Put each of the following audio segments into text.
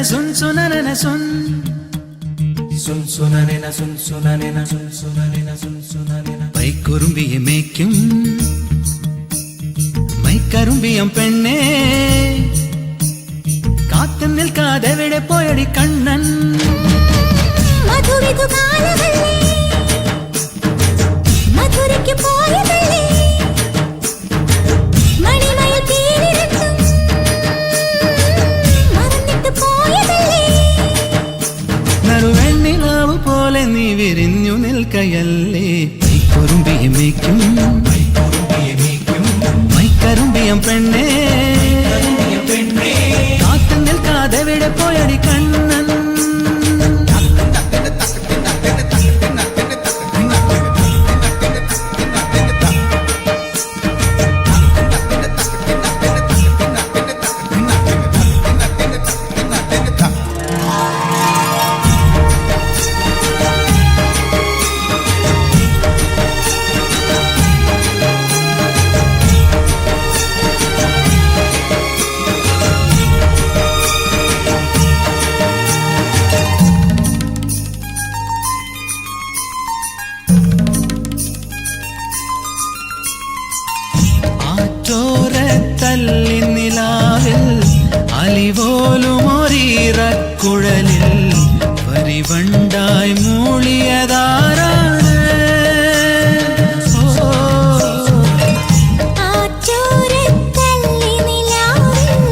சுன் சுனன சுன். சுன் சுனன சுன் சுனன சுன் சுனன சுன் சுனன பைக்குரும்பிய மேய்க்கும். மைக்கரும்பியம் பெண்ணே. காத்து நிற்காத விட போயடி கண்ணன். மதுரை துகால വിരിഞ്ഞു നിൽക്കയല്ലേ? മൈക്കുറുമ്പിയെ മേക്കും മൈക്കറുമ്പിയം പെണ്ണേ. കാത്തു നിൽക്കാതെ വിടെ പോയടി ആറ്റോരത്തല്ലി നിലാവിൽ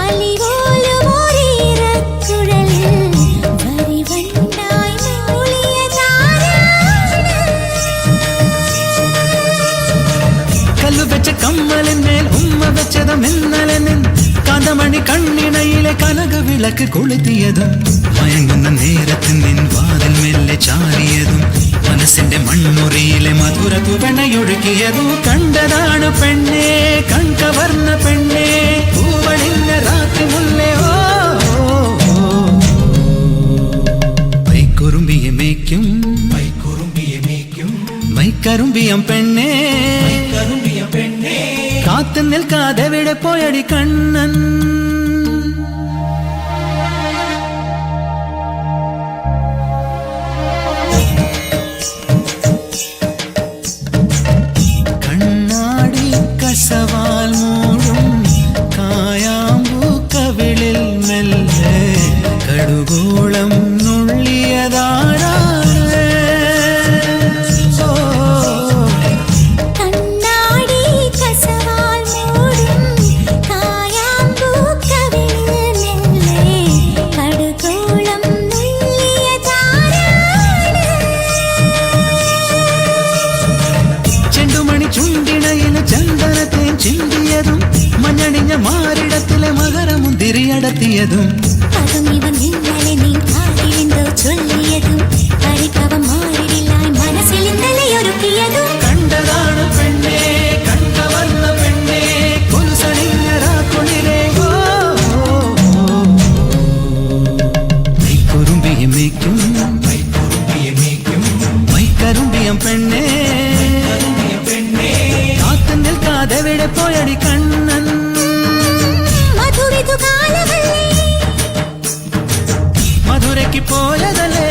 അലിപോലും ഒരീറക്കുഴലിൽ പരിവണ്ടായി മൂളിയതാരാണ്? കല്ലുവെച്ച കമ്മലിന്മേൽ വെച്ചതും ഇന്നലെ നിൻ കഥമണി കണ്ണിണയിലെ കനക വിളക്ക് കൊളുത്തിയതും മയങ്ങുന്ന നേരത്തിൽ നിൻ വാതിൽ മെല്ലെ ചാരിയതും മനസ്സിന്റെ മൺമുറിയിലെ മധുര തുവണയൊഴുകിയതും കണ്ടതാണ് പെണ്ണേ കൺകവർന്ന പെണ്ണേ. പൂവണിഞ്ഞ രാത്രി മുല്ലേ ഓ. പൈക്കുറുമ്പിയെ മേയ്ക്കും. മൈക്കുറുമ്പിയെ മേയ്ക്കും. മൈക്കറുമ്പിയം പെണ്ണേ. കാത്തു നിൽക്കാതെ വിടെ പോയടി കണ്ണൻ. மஞ்சள் சந்தனத்தேன் சிந்தியதும் மஞ்சளிஞ்ச மாறிடத்திலே மகரமும் திரியடத்தியதும் அதும் இவன் എവിടെ പോയടി കണ്ണൻ മധുവിധു കാലമല്ലേ മധുരയ്ക്ക് പോയതല്ലേ